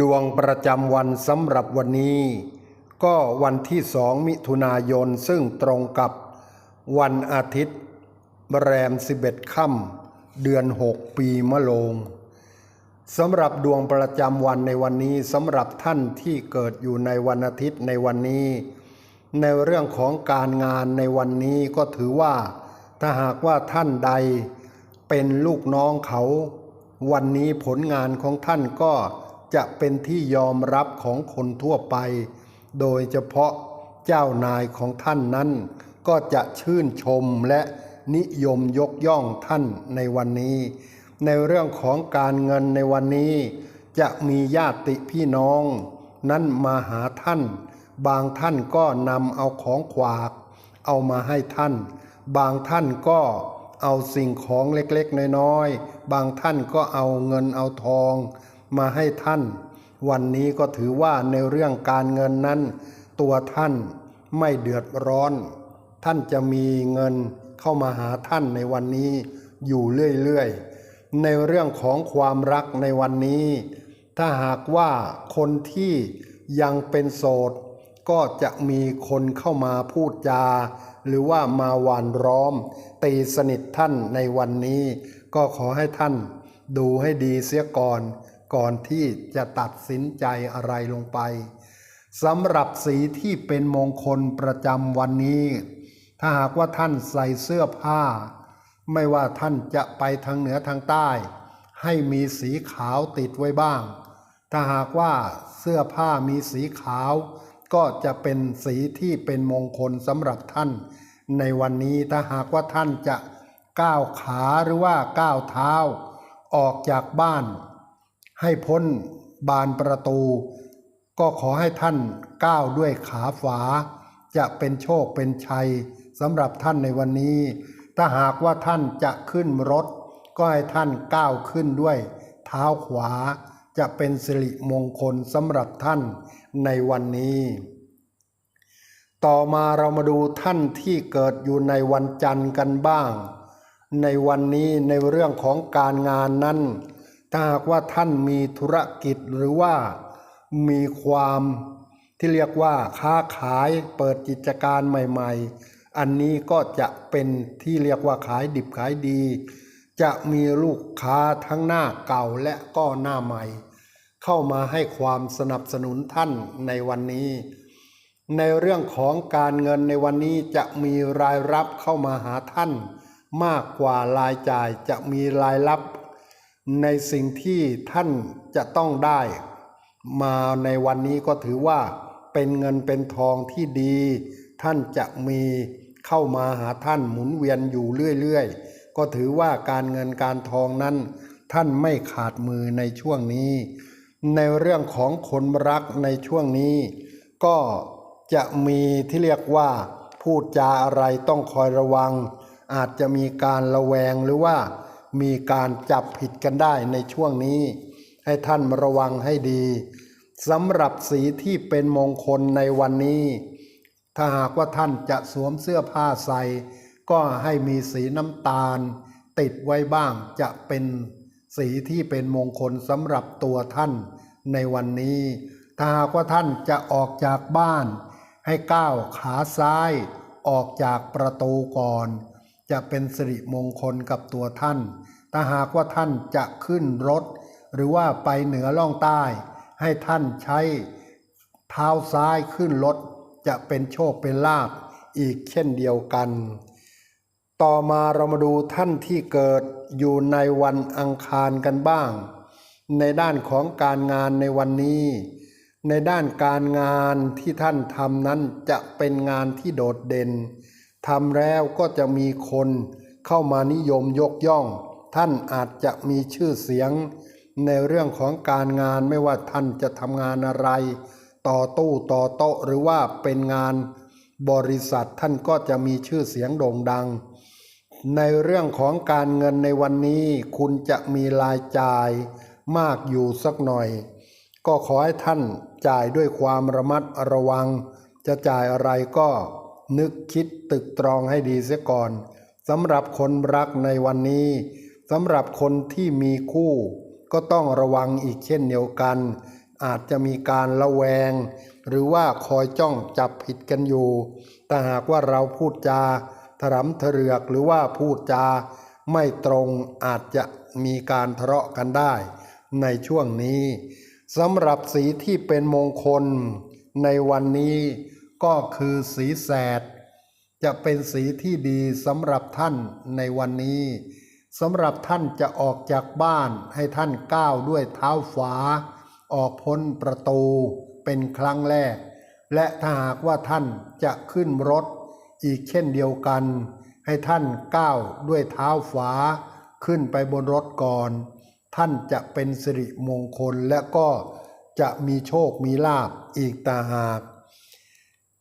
ดวงประจำวันสำหรับวันนี้ ก็วันที่สองมิถุนายนซึ่งตรงกับวันอาทิตย์แรม 11ค่ำเดือน 6 ปีมะโรงสำหรับดวงประจำวันในวันนี้สำหรับท่านที่เกิดอยู่ในวันอาทิตย์ในวันนี้ ในเรื่องของการงานในวันนี้ก็ถือว่า ถ้าหากว่าท่านใดเป็นลูกน้องเขา วันนี้ผลงานของท่านก็ จะเป็นที่ยอมรับของคนทั่วไป โดยเฉพาะเจ้านายของท่านนั้น ก็จะชื่นชมและนิยมยกย่องท่านในวันนี้ ในเรื่องของการเงินในวันนี้ จะมีญาติพี่น้อง นั้นมาหาท่าน บางท่านก็นำเอาของขวาก เอามาให้ท่าน บางท่านก็เอาสิ่งของเล็กๆ น้อยๆ บางท่านก็เอาเงินเอาทอง มาให้ท่าน วันนี้ก็ถือว่าในเรื่องการเงินนั้น ตัวท่านไม่เดือดร้อน ท่านจะมีเงินเข้ามาหาท่านในวันนี้อยู่เรื่อยๆ ในเรื่องของความรักในวันนี้ ถ้าหากว่าคนที่ยังเป็นโสด ก็จะมีคนเข้ามาพูดจา หรือว่ามาหวานร้อม ตีสนิทท่านในวันนี้ ก็ขอให้ท่านดูให้ดีเสียก่อน ก่อนที่จะตัดสินใจอะไรลงไปสำหรับสีที่เป็นมงคลประจำวันนี้ ถ้าหากว่าท่านใส่เสื้อผ้า ไม่ว่าท่านจะไปทางเหนือทางใต้ ให้มีสีขาวติดไว้บ้าง ถ้าหากว่าเสื้อผ้ามีสีขาว ก็จะเป็นสีที่เป็นมงคลสำหรับท่าน ในวันนี้ถ้าหากว่าท่านจะก้าวขาหรือว่าก้าวเท้า ออกจากบ้าน ให้พ้นบานประตู ก็ขอให้ท่านก้าวด้วยขาฝา จะเป็นโชคเป็นชัยสำหรับท่านในวันนี้ ถ้าหากว่าท่านจะขึ้นรถ ก็ให้ท่านก้าวขึ้นด้วย เท้าขวา จะเป็นสิริมงคลสำหรับท่านในวันนี้ ต่อมาเรามาดูท่านที่เกิดอยู่ในวันจันทร์กันบ้าง ในวันนี้ในเรื่องของการงานนั้น ถ้าหากว่าท่านมีธุรกิจหรือว่ามีความที่เรียกว่าค้าขายเปิดกิจการใหม่ ๆ อันนี้ก็จะเป็นที่เรียกว่าขายดิบขายดี จะมีลูกค้าทั้งหน้าเก่าและก็หน้าใหม่ เข้ามาให้ความสนับสนุนท่านในวันนี้ ในเรื่องของการเงินในวันนี้จะมีรายรับเข้ามาหาท่าน มากกว่ารายจ่ายจะมีรายรับ ในสิ่งที่ท่านจะต้องได้ มาในวันนี้ก็ถือว่าเป็นเงินเป็นทองที่ดี ท่านจะมีเข้ามาหาท่านหมุนเวียนอยู่เรื่อยๆ ก็ถือว่าการเงินการทองนั้น ท่านไม่ขาดมือในช่วงนี้ ในเรื่องของคนรักในช่วงนี้ ก็จะมีที่เรียกว่าพูดจาอะไรต้องคอยระวัง อาจจะมีการระแวงหรือว่า มีการจับผิดกันได้ในช่วงนี้ ให้ท่านระวังให้ดีสำหรับสีที่เป็นมงคลในวันนี้ ถ้าหากว่าท่านจะสวมเสื้อผ้าใส่ ก็ให้มีสีน้ำตาล ติดไว้บ้างจะเป็นสีที่เป็นมงคลสำหรับตัวท่านในวันนี้ ถ้าหากว่าท่านจะออกจากบ้าน ให้ก้าวขาซ้าย ออกจากประตูก่อน จะเป็นสิริมงคลกับตัวท่าน ถ้าหากว่าท่านจะขึ้นรถ หรือว่าไปเหนือล่องใต้ ให้ท่านใช้เท้าซ้ายขึ้นรถ จะเป็นโชคเป็นลาภอีกเช่นเดียวกัน ต่อมาเรามาดูท่านที่เกิดอยู่ในวันอังคารกันบ้าง ในด้านของการงานในวันนี้ ในด้านการงานที่ท่านทำนั้นจะเป็นงานที่โดดเด่น ทำแล้วก็จะมีคนเข้ามานิยมยกย่อง ท่านอาจจะมีชื่อเสียง ในเรื่องของการงานไม่ว่าท่านจะทำงานอะไร ต่อตู้ต่อโต๊ะหรือว่าเป็นงานบริษัทท่านก็จะมีชื่อเสียงโด่งดัง ในเรื่องของการเงินในวันนี้ คุณจะมีรายจ่ายมากอยู่สักหน่อย ก็ขอให้ท่านจ่ายด้วยความระมัดระวัง จะจ่ายอะไรก็ นึกคิดตึกตรองให้ดีเสียก่อนสำหรับคนรักในวันนี้สำหรับคนที่มีคู่ ก็ต้องระวังอีกเช่นเดียวกัน อาจจะมีการระแวง หรือว่าคอยจ้องจับผิดกันอยู่แต่หากว่าเราพูดจาถรำเถรือกหรือว่าพูดจาไม่ตรงอาจจะมีการทะเลาะกันได้ ในช่วงนี้สำหรับสีที่เป็นมงคลในวันนี้ ก็คือสีแสด จะเป็นสีที่ดีสำหรับท่านในวันนี้สำหรับท่านจะออกจากบ้านให้ท่านก้าวด้วยเท้าฝา ออกพ้นประตูเป็นครั้งแรก และถ้าหากว่าท่านจะขึ้นรถ อีกเช่นเดียวกัน ให้ท่านก้าวด้วยเท้าฝา ขึ้นไปบนรถก่อน ท่านจะเป็นสิริมงคลและก็จะมีโชคมีลาบอีกตาหาก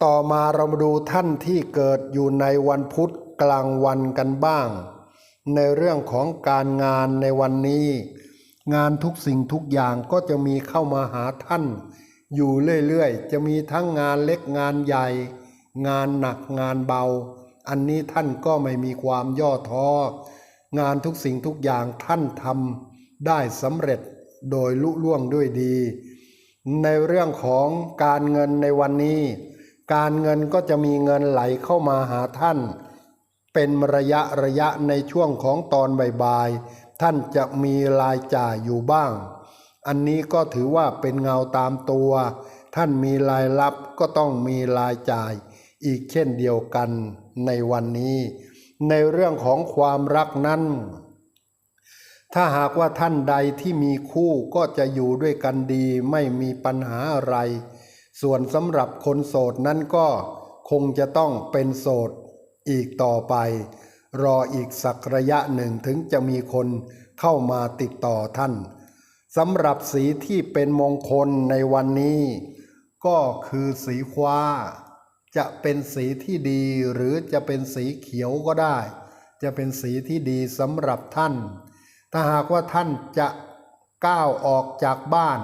ต่อมาเรามาดูท่านที่เกิดอยู่ในวันพุธกลางวันกันบ้าง ในเรื่องของการงานในวันนี้ งานทุกสิ่งทุกอย่างก็จะมีเข้ามาหาท่าน อยู่เรื่อยๆ จะมีทั้งงานเล็กงานใหญ่ งานหนักงานเบา อันนี้ท่านก็ไม่มีความย่อท้องานทุกสิ่งทุกอย่างท่านทำได้สำเร็จโดยลุล่วงด้วยดี ในเรื่องของการเงินในวันนี้ การเงินก็จะมีเงินไหลเข้ามาหาท่าน เป็นระยะระยะในช่วงของตอนบ่ายๆท่านจะมีรายจ่ายอยู่บ้าง อันนี้ก็ถือว่าเป็นเงาตามตัว ท่านมีรายรับก็ต้องมีรายจ่าย อีกเช่นเดียวกันในวันนี้ ในเรื่องของความรักนั้น ถ้าหากว่าท่านใดที่มีคู่ก็จะอยู่ด้วยกันดีไม่มีปัญหาอะไร ส่วนสำหรับคนโสดนั้นก็คงจะต้องเป็นโสดอีกต่อไป รออีกสักระยะหนึ่งถึงจะมีคนเข้ามาติดต่อท่านสำหรับสีที่เป็นมงคลในวันนี้ ก็คือสีฟ้า จะเป็นสีที่ดีหรือจะเป็นสีเขียวก็ได้ จะเป็นสีที่ดีสำหรับท่าน ถ้าหากว่าท่านจะก้าวออกจากบ้าน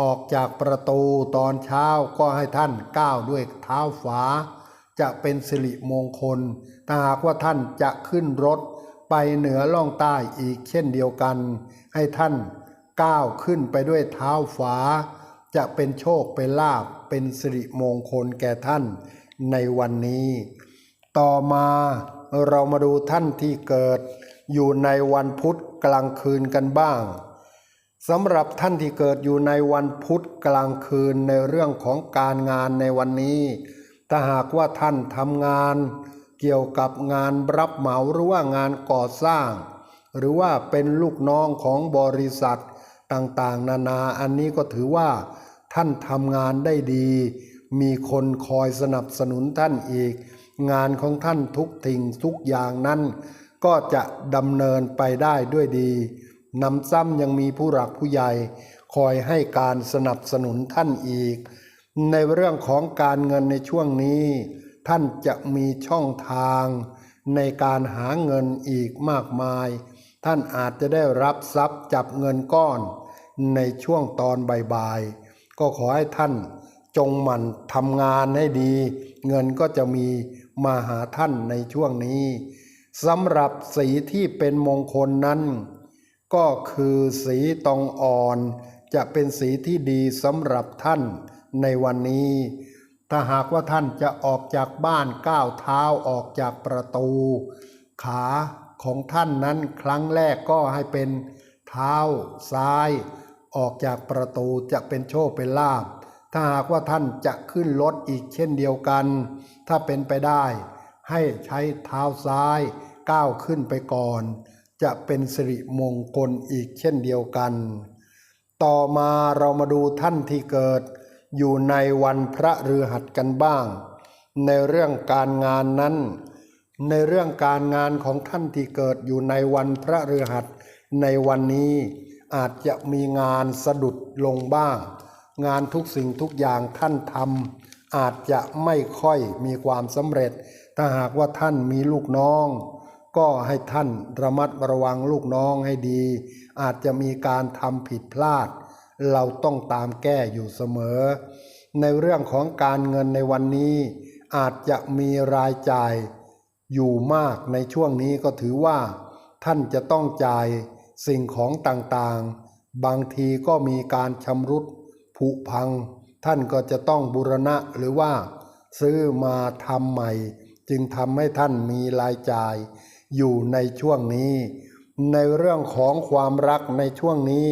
ออกจากประตูตอนเช้าก็ให้ท่านก้าวด้วยเท้าฝา จะเป็นสิริมงคล ถ้าหากว่าท่านจะขึ้นรถไปเหนือล่องใต้อีกเช่นเดียวกัน ให้ท่านก้าวขึ้นไปด้วยเท้าฝา จะเป็นโชคเป็นลาภเป็นสิริมงคลแก่ท่านในวันนี้ ต่อมาเรามาดูท่านที่เกิด อยู่ในวันพุธกลางคืนกันบ้าง สำหรับท่านที่เกิดอยู่ในวันพุธกลางคืนในเรื่องของการงานในวันนี้ ถ้าหากว่าท่านทำงาน เกี่ยวกับงานรับเหมาหรือว่างานก่อสร้าง หรือว่าเป็นลูกน้องของบริษัทต่างๆ นานาอันนี้ก็ถือว่า ท่านทำงานได้ดี มีคนคอยสนับสนุนท่านอีก งานของท่านทุกทิ้งทุกอย่างนั้น ก็จะดำเนินไปได้ด้วยดี นำซ้ำยังมีผู้หลักผู้ใหญ่คอยให้การสนับสนุนท่านอีก ในเรื่องของการเงินในช่วงนี้ ท่านจะมีช่องทาง ในการหาเงินอีกมากมาย ท่านอาจจะได้รับทรัพย์จับเงินก้อน ในช่วงตอนบ่ายๆก็ขอให้ท่านจงหมั่นทำงานให้ดี เงินก็จะมีมาหาท่านในช่วงนี้สำหรับสีที่เป็นมงคลนั้น ก็คือสีตองอ่อน จะเป็นสีที่ดีสำหรับท่านในวันนี้ ถ้าหากว่าท่านจะออกจากบ้านก้าวเท้าออกจากประตู ขาของท่านนั้นครั้งแรกก็ให้เป็นเท้าซ้าย ออกจากประตูจะเป็นโชคเป็นลาภถ้าหากว่าท่านจะขึ้นรถอีกเช่นเดียวกัน ถ้าเป็นไปได้ ให้ใช้เท้าซ้ายก้าวขึ้นไปก่อน จะเป็นสิริมงคลอีกเช่นเดียวกัน ต่อมาเรามาดูท่านที่เกิด อยู่ในวันพระฤหัสกันบ้าง ในเรื่องการงานนั้น ในเรื่องการงานของท่านที่เกิดอยู่ในวันพระฤหัสในวันนี้อาจจะมีงานสะดุดลงบ้าง งานทุกสิ่งทุกอย่างท่านทำอาจจะไม่ค่อยมีความสำเร็จ ถ้าหากว่าท่านมีลูกน้อง ก็ให้ท่านระมัดระวังลูกน้องให้ดี อาจจะมีการทำผิดพลาด เราต้องตามแก้อยู่เสมอ ในเรื่องของการเงินในวันนี้ อาจจะมีรายจ่ายอยู่มากในช่วงนี้ก็ถือว่า ท่านจะต้องจ่ายสิ่งของต่างๆ บางทีก็มีการชำรุดผุพัง ท่านก็จะต้องบุรณะหรือว่า ซื้อมาทำใหม่ จึงทำให้ท่านมีรายจ่าย อยู่ในช่วงนี้ ในเรื่องของความรักในช่วงนี้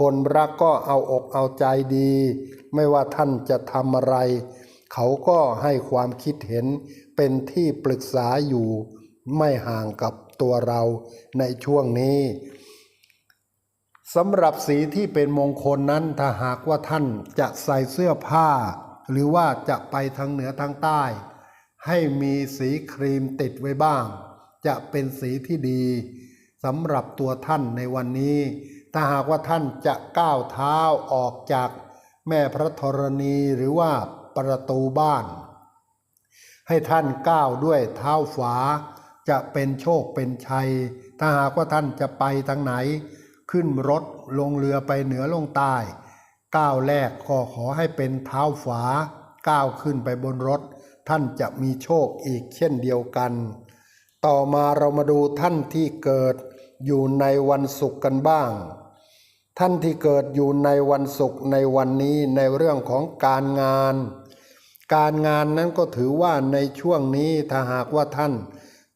คนรักก็เอาอกเอาใจดี ไม่ว่าท่านจะทำอะไร เขาก็ให้ความคิดเห็นเป็นที่ปรึกษาอยู่ ไม่ห่างกับตัวเราในช่วงนี้สำหรับสีที่เป็นมงคลนั้นถ้าหากว่าท่านจะใส่เสื้อผ้า หรือว่าจะไปทางเหนือทางใต้ ให้มีสีครีมติดไว้บ้าง จะเป็นสีที่ดีสำหรับตัวท่านในวันนี้ ถ้าหากว่าท่านจะก้าวเท้าออกจากแม่พระธรณีหรือว่าประตูบ้าน ให้ท่านก้าวด้วยเท้าฝาจะเป็นโชคเป็นชัย ถ้าหากว่าท่านจะไปทางไหน ขึ้นรถลงเรือไปเหนือลงใต้ก้าวแรกก็ขอให้เป็นเท้าฝาก้าวขึ้นไปบนรถ ท่านจะมีโชคอีกเช่นเดียวกัน ต่อมาเรามาดูท่านที่เกิดอยู่ในวันศุกร์กันบ้าง ท่านที่เกิดอยู่ในวันศุกร์ในวันนี้ในเรื่องของการงาน การงานนั้นก็ถือว่าในช่วงนี้ถ้าหากว่าท่าน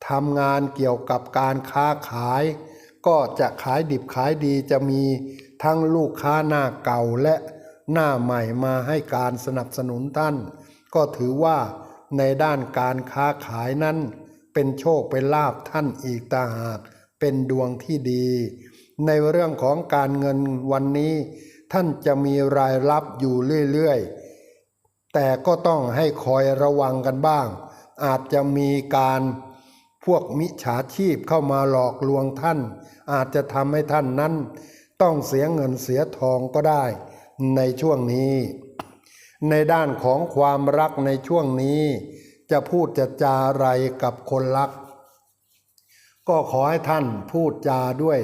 ทำงานเกี่ยวกับการค้าขาย ก็จะขายดิบขายดีจะมีทั้งลูกค้าหน้าเก่าและหน้าใหม่มาให้การสนับสนุนท่าน ก็ถือว่าในด้านการค้าขายนั้น เป็นโชคเป็นลาภท่านอีกตางหากเป็นดวงที่ดี ในเรื่องของการเงินวันนี้ ท่านจะมีรายรับอยู่เรื่อยๆ แต่ก็ต้องให้คอยระวังกันบ้าง อาจจะมีการพวกมิจฉาชีพเข้ามาหลอกลวงท่าน อาจจะทำให้ท่านนั้น ต้องเสียเงินเสียทองก็ได้ ในช่วงนี้ ในด้านของความรักในช่วงนี้ จะพูดจะจาอะไรกับคนรัก ก็ขอให้ท่านพูดจาด้วย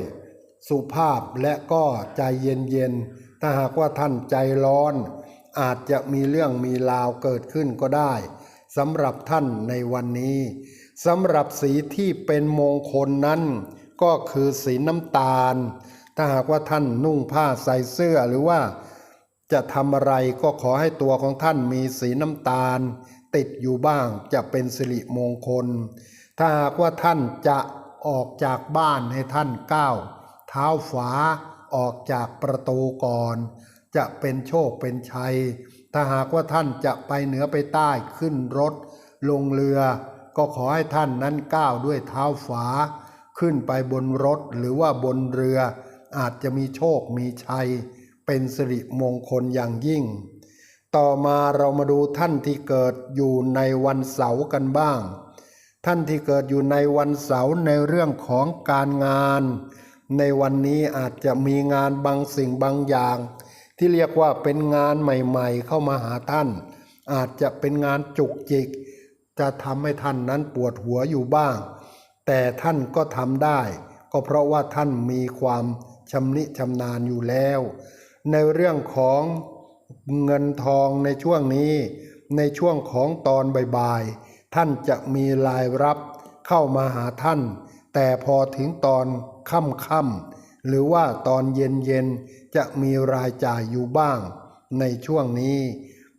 สุภาพและก็ใจเย็นๆ ถ้าหากว่าท่านใจร้อน อาจจะมีเรื่องมีราวเกิดขึ้นก็ได้สำหรับท่านในวันนี้สำหรับสีที่เป็นมงคลนั้น ก็คือสีน้ำตาล ถ้าหากว่าท่านนุ่งผ้าใส่เสื้อหรือว่าจะทำอะไรก็ขอให้ตัวของท่านมีสีน้ำตาล ติดอยู่บ้างจะเป็นสิริมงคล ถ้าหากว่าท่านจะออกจากบ้านให้ท่านก้าวเท้าฝาออกจากประตูก่อน จะเป็นโชคเป็นชัย ถ้าหากว่าท่านจะไปเหนือไปใต้ขึ้นรถ ลงเรือ ก็ขอให้ท่านนั้นก้าวด้วยเท้าฝา ขึ้นไปบนรถหรือว่าบนเรือ อาจจะมีโชคมีชัย เป็นสิริมงคลอย่างยิ่ง ต่อมาเรามาดูท่านที่เกิดอยู่ในวันเสาร์กันบ้าง ท่านที่เกิดอยู่ในวันเสาร์ในเรื่องของการงาน ในวันนี้อาจจะมีงานบางสิ่งบางอย่าง ที่เรียกว่าเป็นงานใหม่ๆ เข้ามาหาท่าน อาจจะเป็นงานจุกจิก จะทำให้ท่านนั้นปวดหัวอยู่บ้าง แต่ท่านก็ทำได้ ก็เพราะว่าท่านมีความชำนิชำนาญอยู่แล้ว ในเรื่องของ เงินทองในช่วงนี้ ในช่วงของตอนบ่ายๆท่านจะมีรายรับเข้ามาหาท่าน แต่พอถึงตอนค่ำๆหรือว่าตอนเย็นๆจะมีรายจ่ายอยู่บ้าง ในช่วงนี้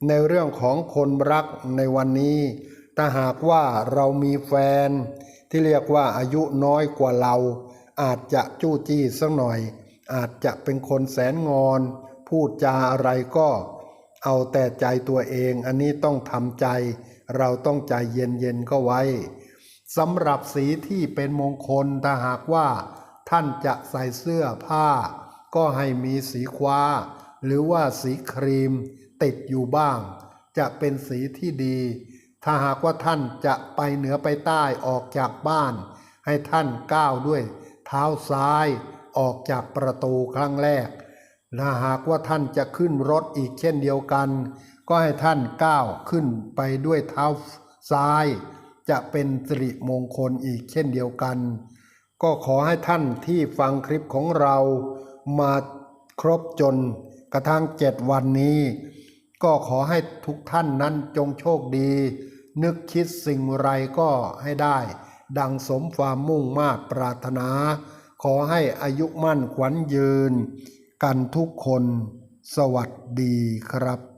ในเรื่องของคนรักในวันนี้ถ้าหากว่าเรามีแฟน ที่เรียกว่าอายุน้อยกว่าเรา อาจจะจู้จี้สักหน่อย อาจจะเป็นคนแสนงอน พูดจาอะไรก็เอาแต่ใจตัวเอง อันนี้ต้องทำใจ เราต้องใจเย็นๆก็ไว้สำหรับสีที่เป็นมงคลถ้าหากว่า ท่านจะใส่เสื้อผ้า ก็ให้มีสีฟ้า หรือว่าสีครีม ติดอยู่บ้าง จะเป็นสีที่ดี ถ้าหากว่าท่านจะไปเหนือไปใต้ออกจากบ้าน ให้ท่านก้าวด้วย เท้าซ้ายออกจากประตูครั้งแรก ถ้าหากว่าท่านจะขึ้นรถอีกเช่นเดียวกัน ก็ให้ท่านก้าวขึ้นไปด้วยเท้าซ้าย จะเป็นสิริมงคลอีกเช่นเดียวกัน ก็ขอให้ท่านที่ฟังคลิปของเรามาครบจนกระทั่งเจ็ดวันนี้ ก็ขอให้ทุกท่านนั้นจงโชคดี นึกคิดสิ่งไรก็ให้ได้ ดังสมความมุ่งมา่ปรารถนา ขอให้อายุมั่นขวัญยืน กันทุกคน สวัสดีครับ